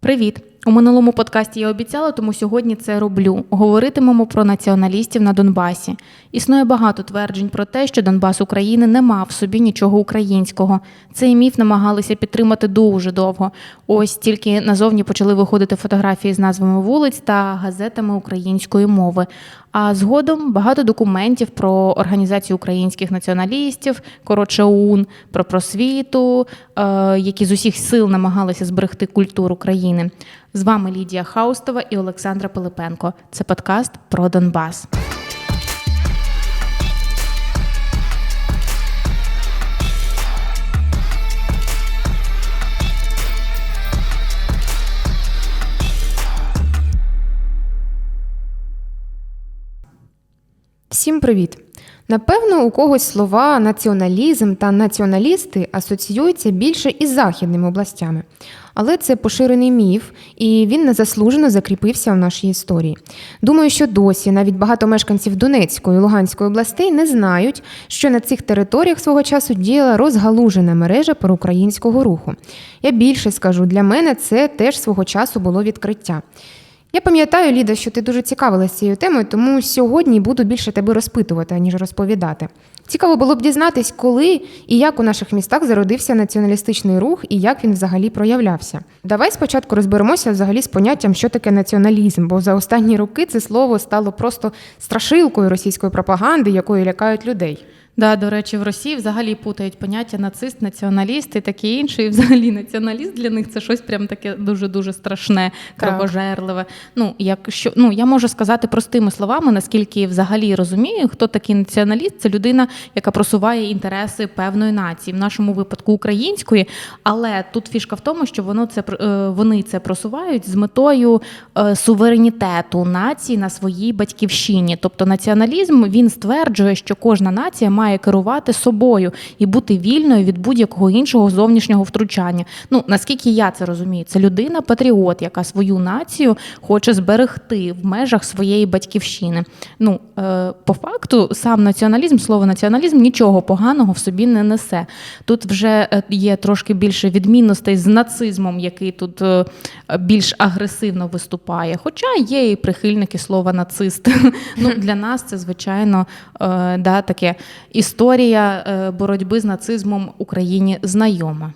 Привіт! У минулому подкасті я обіцяла, тому сьогодні це роблю. Говоритимемо про націоналістів на Донбасі. Існує багато тверджень про те, що Донбас України не мав в собі нічого українського. Цей міф намагалися підтримати дуже довго. Ось тільки назовні почали виходити фотографії з назвами вулиць та газетами української мови. А згодом багато документів про організацію українських націоналістів, коротше ОУН, про просвіту, е, які з усіх сил намагалися зберегти культуру країни. З вами Лідія Хаустова і Олександра Пилипенко. Це подкаст про Донбас. Всім привіт! Напевно, у когось слова націоналізм та націоналісти асоціюються більше із західними областями. Але це поширений міф, і він незаслужено закріпився в нашій історії. Думаю, що досі навіть багато мешканців Донецької і Луганської областей не знають, що на цих територіях свого часу діяла розгалужена мережа проукраїнського руху. Я більше скажу, для мене це теж свого часу було відкриття. Я пам'ятаю, Ліда, що ти дуже цікавилася цією темою, тому сьогодні буду більше тебе розпитувати, аніж розповідати. Цікаво було б дізнатись, коли і як у наших містах зародився націоналістичний рух і як він взагалі проявлявся. Давай спочатку розберемося взагалі з поняттям, що таке націоналізм, бо за останні роки це слово стало просто страшилкою російської пропаганди, якою лякають людей. Да, до речі, в Росії взагалі путають поняття нацист, націоналіст і таке інше. І взагалі націоналіст для них це щось прям таке дуже дуже страшне, Так. кровожерливе. Ну, якщо ну я можу сказати простими словами, наскільки взагалі розумію, хто такий націоналіст, це людина, яка просуває інтереси певної нації, в нашому випадку української. Але тут фішка в тому, що воно це е, вони це просувають з метою е, суверенітету нації на своїй батьківщині. Тобто націоналізм він стверджує, що кожна нація має керувати собою і бути вільною від будь-якого іншого зовнішнього втручання. Ну наскільки я це розумію, це людина патріот, яка свою націю хоче зберегти в межах своєї батьківщини. Ну е, по факту, сам націоналізм, слово націоналізм нічого поганого в собі не несе. Тут вже е, є трошки більше відмінностей з нацизмом, який тут е, більш агресивно виступає. Хоча є і прихильники слова нацист. Ну для нас це звичайно да, таке історія е, боротьби з нацизмом Україні знайома.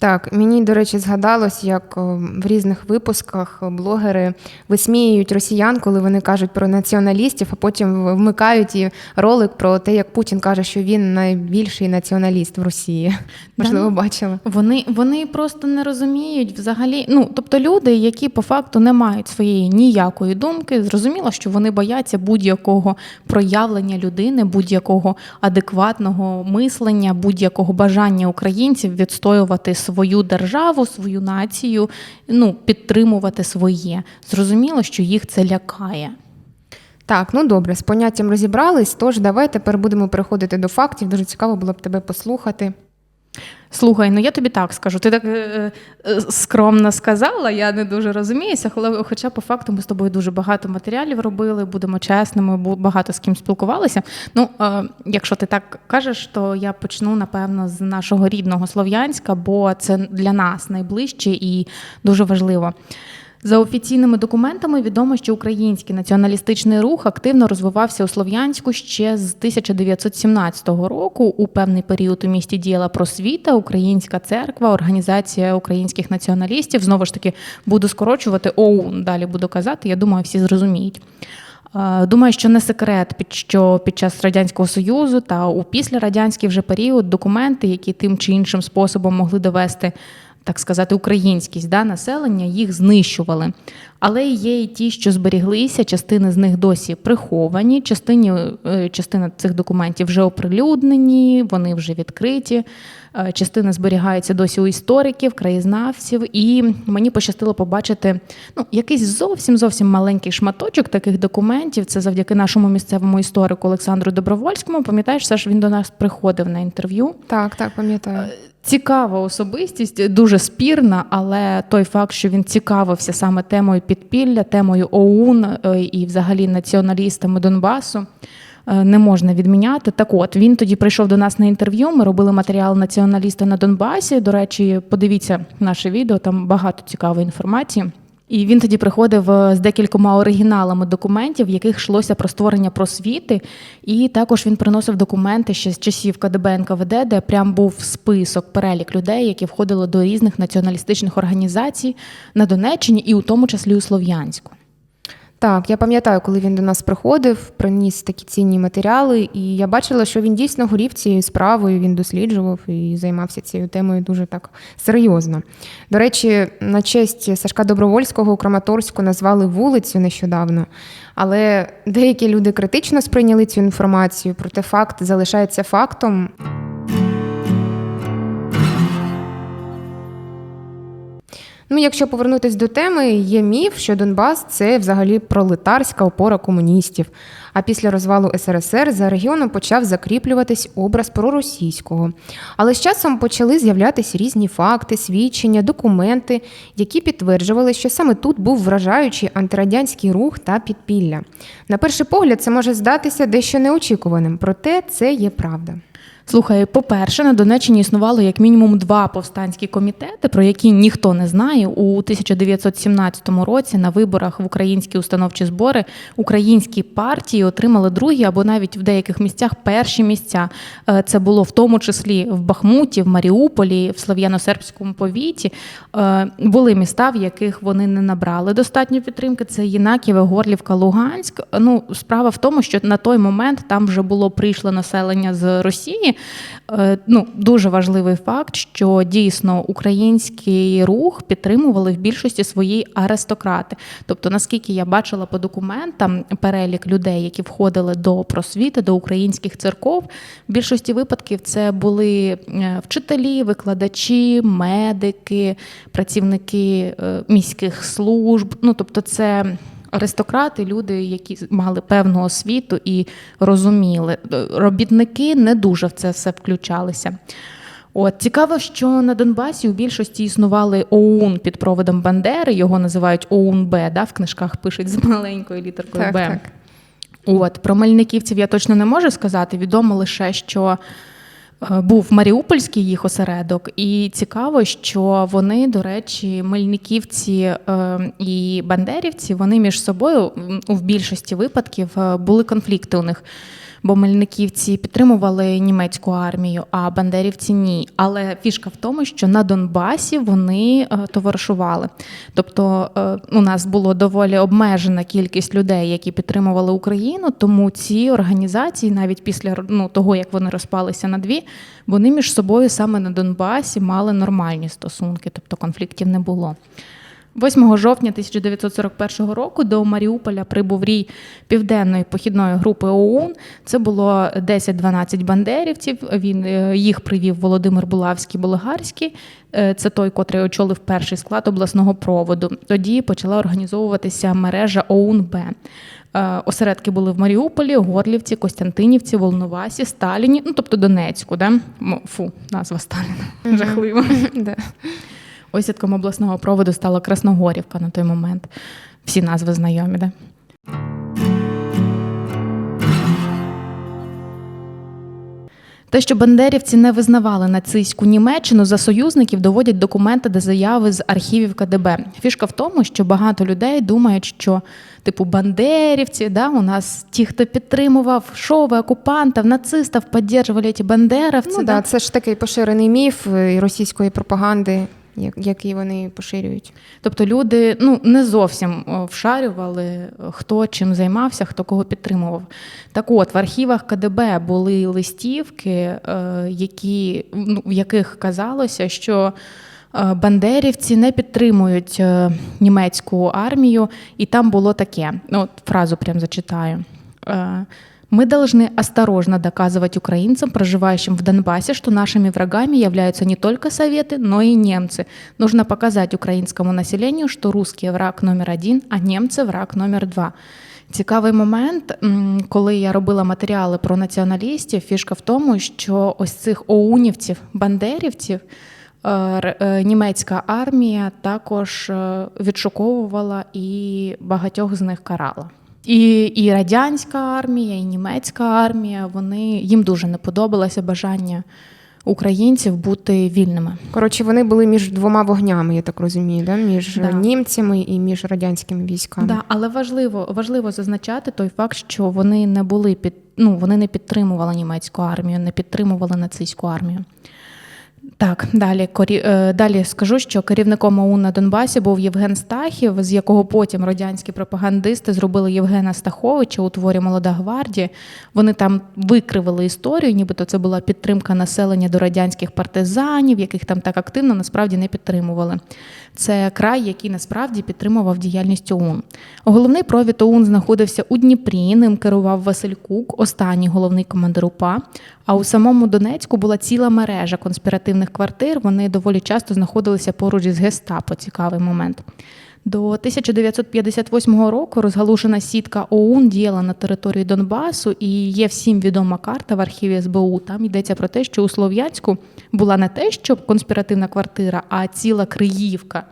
Так, мені, до речі, згадалось, як в різних випусках блогери висміюють росіян, коли вони кажуть про націоналістів, а потім вмикають і ролик про те, як Путін каже, що він найбільший націоналіст в Росії. Можливо, бачила. Вони, вони просто не розуміють взагалі. Ну тобто люди, які по факту не мають своєї ніякої думки, зрозуміло, що вони бояться будь-якого проявлення людини, будь-якого адекватного мислення, будь-якого бажання українців відстоювати свою державу, свою націю, ну підтримувати своє. Зрозуміло, що їх це лякає. Так, ну добре, з поняттям розібрались. Тож давай тепер будемо переходити до фактів. Дуже цікаво було б тебе послухати. Слухай, ну я тобі так скажу. Ти так е, е, скромно сказала, я не дуже розуміюся, хоча по факту ми з тобою дуже багато матеріалів робили, будемо чесними, багато з ким спілкувалися. Ну, е, якщо ти так кажеш, то я почну напевно з нашого рідного Слов'янська, бо це для нас найближче і дуже важливо. За офіційними документами відомо, що український націоналістичний рух активно розвивався у Слов'янську ще з 1917 року. У певний період у місті діяла просвіта, Українська церква, організація українських націоналістів. Знову ж таки, буду скорочувати ОУН. Далі буду казати. Я думаю, всі зрозуміють. Е, Думаю, що не секрет, що під час радянського союзу та у післярадянський вже період документи, які тим чи іншим способом могли довести, так сказати, українськість да, населення, їх знищували. Але є і ті, що зберіглися, частини з них досі приховані, частині, е, частина цих документів вже оприлюднені, вони вже відкриті. Е, Частина зберігається досі у істориків, краєзнавців, і мені пощастило побачити ну, якийсь зовсім зовсім маленький шматочок таких документів. Це завдяки нашому місцевому історику Олександру Добровольському. Пам'ятаєш, Саш, він до нас приходив на інтерв'ю. Так, так, пам'ятаю. Цікава особистість, дуже спірна, але той факт, що він цікавився саме темою підпілля, темою ОУН е, і взагалі націоналістами Донбасу. е, не можна відміняти. Так от він тоді прийшов до нас на інтерв'ю. Ми робили матеріал націоналіста на Донбасі. До речі, подивіться наше відео, там багато цікавої інформації. І він тоді приходив е, з декількома оригіналами документів, в яких йшлося про створення просвіти. І також він приносив документи ще з часів КДБ НКВД, де прям був список, перелік людей, які входили до різних націоналістичних організацій на Донеччині, і у тому числі у Слов'янську. Так, я пам'ятаю, коли він до нас приходив, приніс такі цінні матеріали, і я бачила, що він дійсно горів цією справою, він досліджував і займався цією темою дуже так серйозно. До речі, на честь Сашка Добровольського у Краматорську назвали вулицю нещодавно, але деякі люди критично сприйняли цю інформацію, проте факт залишається фактом. Ну, якщо повернутись до теми, є міф, що Донбас це взагалі пролетарська опора комуністів. А після розвалу СРСР за регіоном почав закріплюватись образ проросійського. Але з часом почали з'являтися різні факти, свідчення, документи, які підтверджували, що саме тут був вражаючий антирадянський рух та підпілля. На перший погляд, це може здатися дещо неочікуваним, проте це є правда. Слухай, по-перше, на Донеччині існувало як мінімум два повстанські комітети, про які ніхто не знає. У 1917 році на виборах в українські установчі збори українські партії отримали другі або навіть в деяких місцях перші місця. Е, Це було в тому числі в Бахмуті, в Маріуполі, в Слов'яно-Сербському повіті. Е, Були міста, в яких вони не набрали достатньо підтримки. Це Єнаківе, Горлівка, Луганськ. Ну, справа в тому, що на той момент там вже було прийшло населення з Росії. Е, Ну, дуже важливий факт, що дійсно український рух підтримували в більшості своїй аристократи. Тобто, наскільки я бачила по документам перелік людей, які входили до просвіти, до українських церков, в більшості випадків це були е, вчителі, викладачі, медики, працівники е, міських служб. Ну, тобто, це. Аристократи, люди, які мали певну освіту і розуміли. Робітники не дуже в це все включалися. От цікаво, що на Донбасі у більшості існували ОУН під проводом Бандери, його називають ОУН-Б, да, в книжках пишуть з маленькою літеркою Так, Б. так. От про мельниківців я точно не можу сказати. Відомо лише, що е, був Маріупольський їх осередок, і цікаво, що вони, до речі, мельниківці е, і бандерівці, вони між собою в більшості випадків е, були конфлікти у них. Бо мельниківці підтримували німецьку армію, а бандерівці ні. Але фішка в тому, що на Донбасі вони е, товаришували. Тобто е, у нас було доволі обмежена кількість людей, які підтримували Україну. Тому ці організації, навіть після ну, того, як вони розпалися на дві, вони між собою саме на Донбасі мали нормальні стосунки, тобто конфліктів не було. 8 жовтня 1941 року до Маріуполя прибув рій південної похідної групи ОУН. Це було 10-12 бандерівців. Він е, їх привів Володимир Булавський Болгарський. Е, Це той, котрий очолив перший склад обласного проводу. Тоді почала організовуватися мережа ОУН-Б. Е, Осередки були в Маріуполі, Горлівці, Костянтинівці, Волновасі, Сталіні, ну тобто Донецьку, да? Фу, назва Сталіна. Жахливо. Осідком обласного проводу стала Красногорівка на той момент. Всі назви знайомі, да? Те, що бандерівці не визнавали нацистську Німеччину за союзників, доводять документи та заяви з архівів КДБ. Фішка в тому, що багато людей думають, що типу бандерівці, да, у нас ті, хто підтримував шови окупантів, нацистів, підтримували ці бандеровці. Ну, да. да, це ж такий поширений міф е, російської пропаганди, як- який вони поширюють. Тобто люди ну не зовсім вшарювали, е, хто чим займався, хто кого підтримував. Так от в архівах КДБ були листівки, е, які, ну, в яких казалося, що е, бандерівці не підтримують е, німецьку армію, і там було таке. Ну, фразу прям зачитаю. Е, Мы должны осторожно доказывать украинцам, проживающим в Донбассе, что нашими врагами являются не только Советы, но и немцы. Нужно показать украинскому населению, что русские враг номер один, а немцы враг номер два. Цікавий момент, м, коли я робила матеріали про націоналістів, фішка в тому, що ось цих оунівців, бандерівців, е, р- е, німецька армія також е, відшуковувала і багатьох з них карала. І, і радянська армія, і німецька армія, вони їм дуже не подобалося бажання українців бути вільними. Коротше, вони були між двома вогнями, я так розумію, да? між Да. німцями і між радянськими військами. Да, але важливо, важливо зазначати той факт, що вони не були під ну вони не підтримували німецьку армію, не підтримували нацистську армію. Так, далі корі... е, далі скажу, що керівником ОУН на Донбасі був Євген Стахів, з якого потім радянські пропагандисти зробили Євгена Стаховича у творі Молода гвардія. Вони там викривили історію, нібито це була підтримка населення до радянських партизанів, яких там так активно насправді не підтримували. Це край, який насправді підтримував діяльність ОУН. Головний провід ОУН знаходився у Дніпрі. Ним керував Василь Кук, останній головний командир УПА. А у самому Донецьку була ціла мережа конспіративних квартир. Вони доволі часто знаходилися поруч із гестапо. Цікавий момент. До 1958 року розгалушена сітка ОУН діяла на території Донбасу, і є всім відома карта в архіві СБУ. Там йдеться про те, що у Слов'янську була не те, що конспіративна квартира, а ціла Криївка.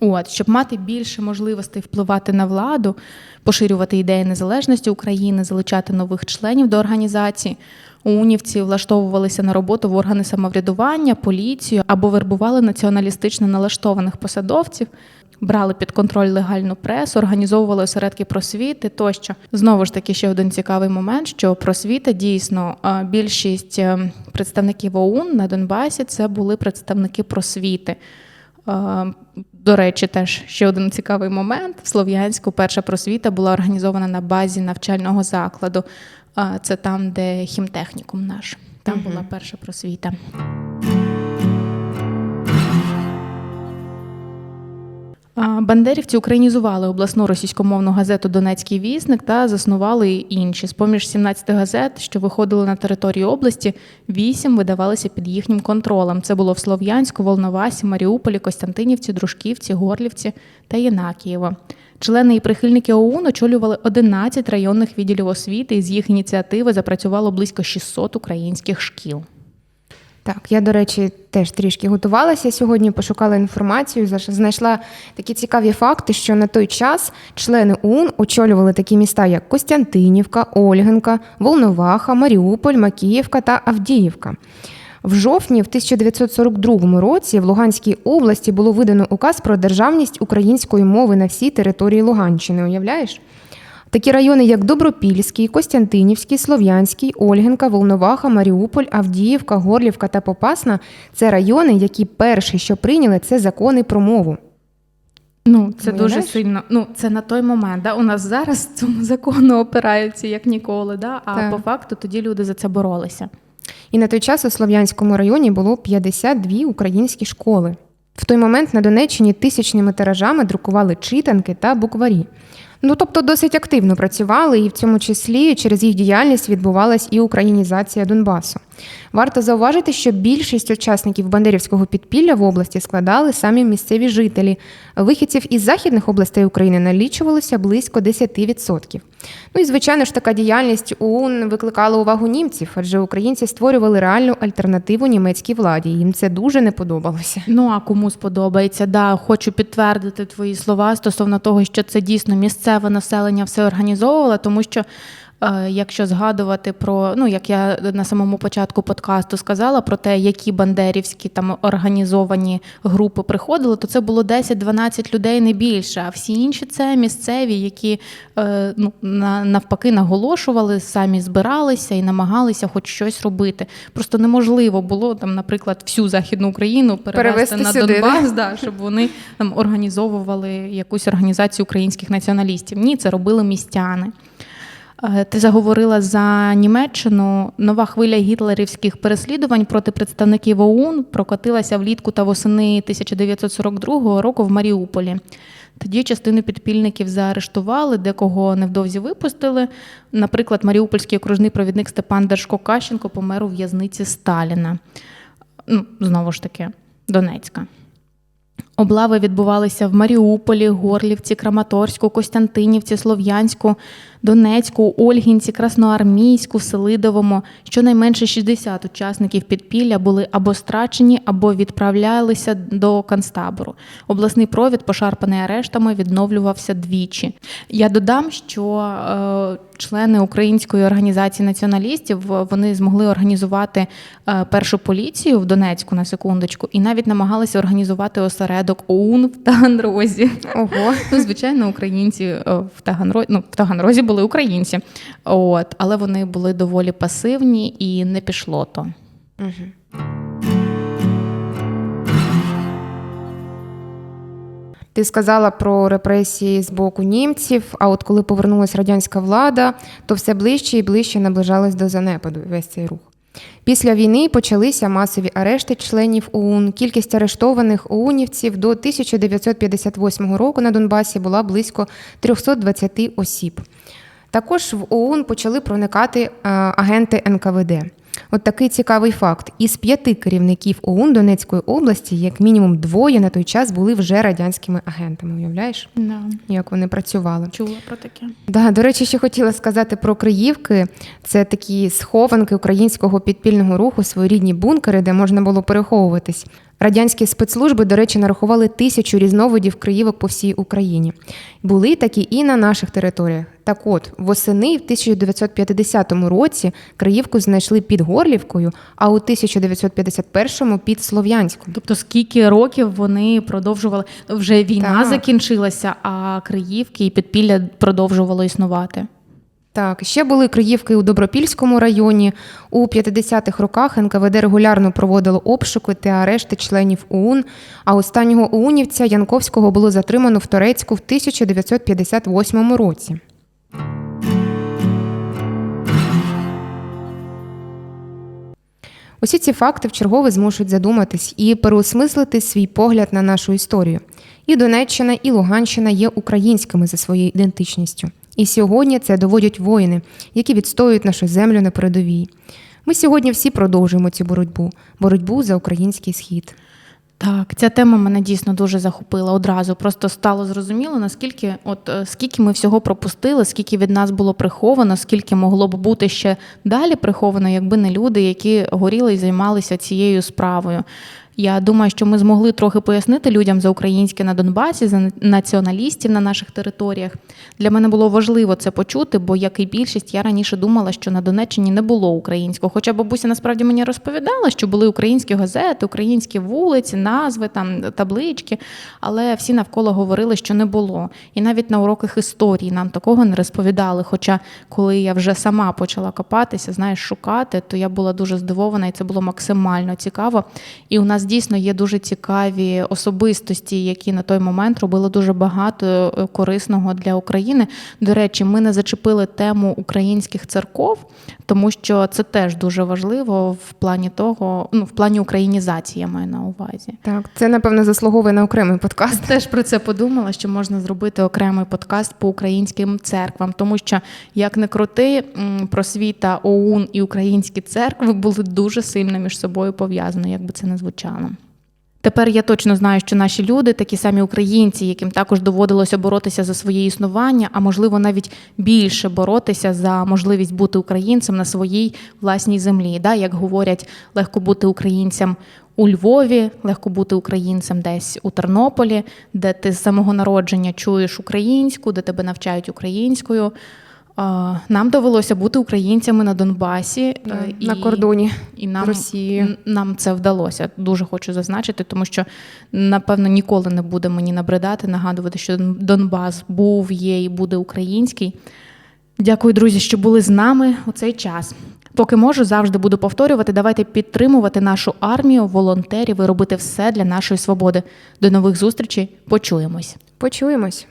От, щоб мати більше можливостей впливати на владу, поширювати ідеї незалежності України, залучати нових членів до організації. Унівці влаштовувалися на роботу в органи самоврядування, поліцію або вербували націоналістично налаштованих посадовців, брали під контроль легальну пресу, організовували осередки просвіти тощо. Знову ж таки, ще один цікавий момент, що просвіта дійсно більшість е, представників ОУН на Донбасі це були представники просвіти. Е, До речі, теж ще один цікавий момент. В Слов'янську перша просвіта була організована на базі навчального закладу. Е, Це там, де хімтехнікум наш. Там була перша просвіта. Бандерівці українізували обласну російськомовну газету Донецький вісник та заснували інші. З поміж 17 газет, що виходили на території області, вісім видавалися під їхнім контролем. Це було в Слов'янську, Волновасі, Маріуполі, Костянтинівці, Дружківці, Горлівці та Єнакієво. Члени і прихильники ОУН очолювали 11 районних відділів освіти, і з їх ініціативи запрацювало близько 600 українських шкіл. Так, я, до речі, теж трішки готувалася сьогодні, пошукала інформацію, знайшла такі цікаві факти, що на той час члени УН очолювали такі міста, як Костянтинівка, Ольгинка, Волноваха, Маріуполь, Макіївка та Авдіївка. В жовтні в 1942 році в Луганській області було видано указ про державність української мови на всій території Луганщини. Уявляєш? Такі райони, як Добропільський, Костянтинівський, Слов'янський, Ольгинка, Волноваха, Маріуполь, Авдіївка, Горлівка та Попасна це райони, які перші, що прийняли, це закони про мову. Ну, це Уявляєш? дуже сильно. Ну, це на той момент. Да? У нас зараз цьому закону опираються як ніколи. Да? А Так. по факту тоді люди за це боролися. І на той час у Слов'янському районі було 52 українські школи. В той момент на Донеччині тисячними тиражами друкували читанки та букварі. Ну тобто досить активно працювали, і в цьому числі через їх діяльність відбувалась і українізація Донбасу. Варто зауважити, що більшість учасників бандерівського підпілля в області складали самі місцеві жителі. Вихідців із західних областей України налічувалося близько 10%. Ну і звичайно ж, така діяльність ОУН викликала увагу німців, адже українці створювали реальну альтернативу німецькій владі. Їм це дуже не подобалося. Ну а кому сподобається? Да, хочу підтвердити твої слова стосовно того, що це дійсно місцеве населення все організовувало, тому що. Е, Якщо згадувати про ну як я на самому початку подкасту сказала про те, які бандерівські там організовані групи приходили, то це було 10-12 людей не більше. А всі інші це місцеві, які е, ну на- навпаки наголошували, самі збиралися і намагалися хоч щось робити. Просто неможливо було там, наприклад, всю західну Україну перевести, Перевести на сюди, Донбас, да, щоб вони там організовували якусь організацію українських націоналістів. Ні, це робили містяни. Е, Ти заговорила за Німеччину. Нова хвиля гітлерівських переслідувань проти представників ОУН прокотилася влітку та восени 1942 року в Маріуполі. Тоді частину підпільників заарештували, декого невдовзі випустили. Наприклад, маріупольський окружний провідник Степан Держко Кащенко помер у в'язниці Сталіна. Ну, знову ж таки, Донецька. Облави відбувалися в Маріуполі, Горлівці, Краматорську, Костянтинівці, Слов'янську, Донецьку, Ольгінці, Красноармійську, Селидовому. Щонайменше 60 учасників підпілля були або страчені, або відправлялися до концтабору. Обласний провід, пошарпаний арештами, відновлювався двічі. Я додам, що е, члени української організації націоналістів вони змогли організувати е, першу поліцію в Донецьку на секундочку, і навіть намагалися організувати осередок ОУН в Таганрозі. Ого. Ну, звичайно, українці е, в Таганрозі, ну, в Таганрозі були українці, от, але вони були доволі пасивні і не пішло то. Ти сказала про репресії з боку німців, а от коли повернулася радянська влада, то все ближче і ближче наближалось до занепаду весь цей рух. Після війни почалися масові арешти членів ОУН. Кількість арештованих ОУНівців до 1958 року на Донбасі була близько 320 осіб. Також в ОУН почали проникати е, агенти НКВД. От такий цікавий факт: із п'яти керівників ОУН Донецької області, як мінімум двоє на той час були вже радянськими агентами. Уявляєш, Да. як вони працювали? Чула про таке. Да, до речі, ще хотіла сказати про Криївки. Це такі схованки українського підпільного руху, своєрідні бункери, де можна було переховуватись. Радянські спецслужби, до речі, нарахували тисячу різновидів криївок по всій Україні. Були такі і на наших територіях. Так от, восени в 1950 році Криївку знайшли під Горлівкою, а у 1951 під Слов'янськом. Тобто, скільки років вони продовжували вже війна Так. закінчилася, а Криївки і підпілля продовжувало існувати. Так, ще були Криївки у Добропільському районі. У 50-х роках НКВД регулярно проводило обшуки та арешти членів ОУН. А останнього ОУНівця Янковського було затримано в Торецьку в 1958 році. Усі ці факти вчергове змушують задуматись і переосмислити свій погляд на нашу історію. І Донеччина, і Луганщина є українськими за своєю ідентичністю. І сьогодні це доводять воїни, які відстоюють нашу землю на передовій. Ми сьогодні всі продовжуємо цю боротьбу боротьбу за український схід. Так, ця тема мене дійсно дуже захопила одразу. Просто стало зрозуміло, наскільки, от е, скільки ми всього пропустили, скільки від нас було приховано, скільки могло б бути ще далі приховано, якби не люди, які горіли і займалися цією справою. Я думаю, що ми змогли трохи пояснити людям за українське на Донбасі, за націоналістів на наших територіях. Для мене було важливо це почути, бо як і більшість, я раніше думала, що на Донеччині не було українського. Хоча бабуся насправді мені розповідала, що були українські газети, українські вулиці, назви, там таблички, але всі навколо говорили, що не було. І навіть на уроках історії нам такого не розповідали. Хоча, коли я вже сама почала копатися, знаєш, шукати, то я була дуже здивована, і це було максимально цікаво. І у нас дійсно є дуже цікаві особистості, які на той момент робили дуже багато е, корисного для України. До речі, ми не зачепили тему українських церков, тому що це теж дуже важливо в плані того, ну в плані українізації я маю на увазі. Так, це напевно заслуговує на окремий подкаст. Теж про це подумала, що можна зробити окремий подкаст по українським церквам, тому що як не крути, просвіта ОУН і українські церкви були дуже сильно між собою пов'язані, як би це не звучало. Тепер я точно знаю, що наші люди, такі самі українці, яким також доводилося боротися за своє існування, а можливо навіть більше боротися за можливість бути українцем на своїй власній землі. Да? Як говорять, легко бути українцем у Львові, легко бути українцем десь у Тернополі, де ти з самого народження чуєш українську, де тебе навчають українською. Нам довелося бути українцями на Донбасі е, на кордоні і нам, Росією. н- нам це вдалося. Дуже хочу зазначити, тому що напевно ніколи не буде мені набридати, нагадувати, що Донбас був, є і буде український. Дякую, друзі, що були з нами у цей час. Поки можу, завжди буду повторювати. Давайте підтримувати нашу армію, волонтерів і робити все для нашої свободи. До нових зустрічей. Почуємось. Почуємось.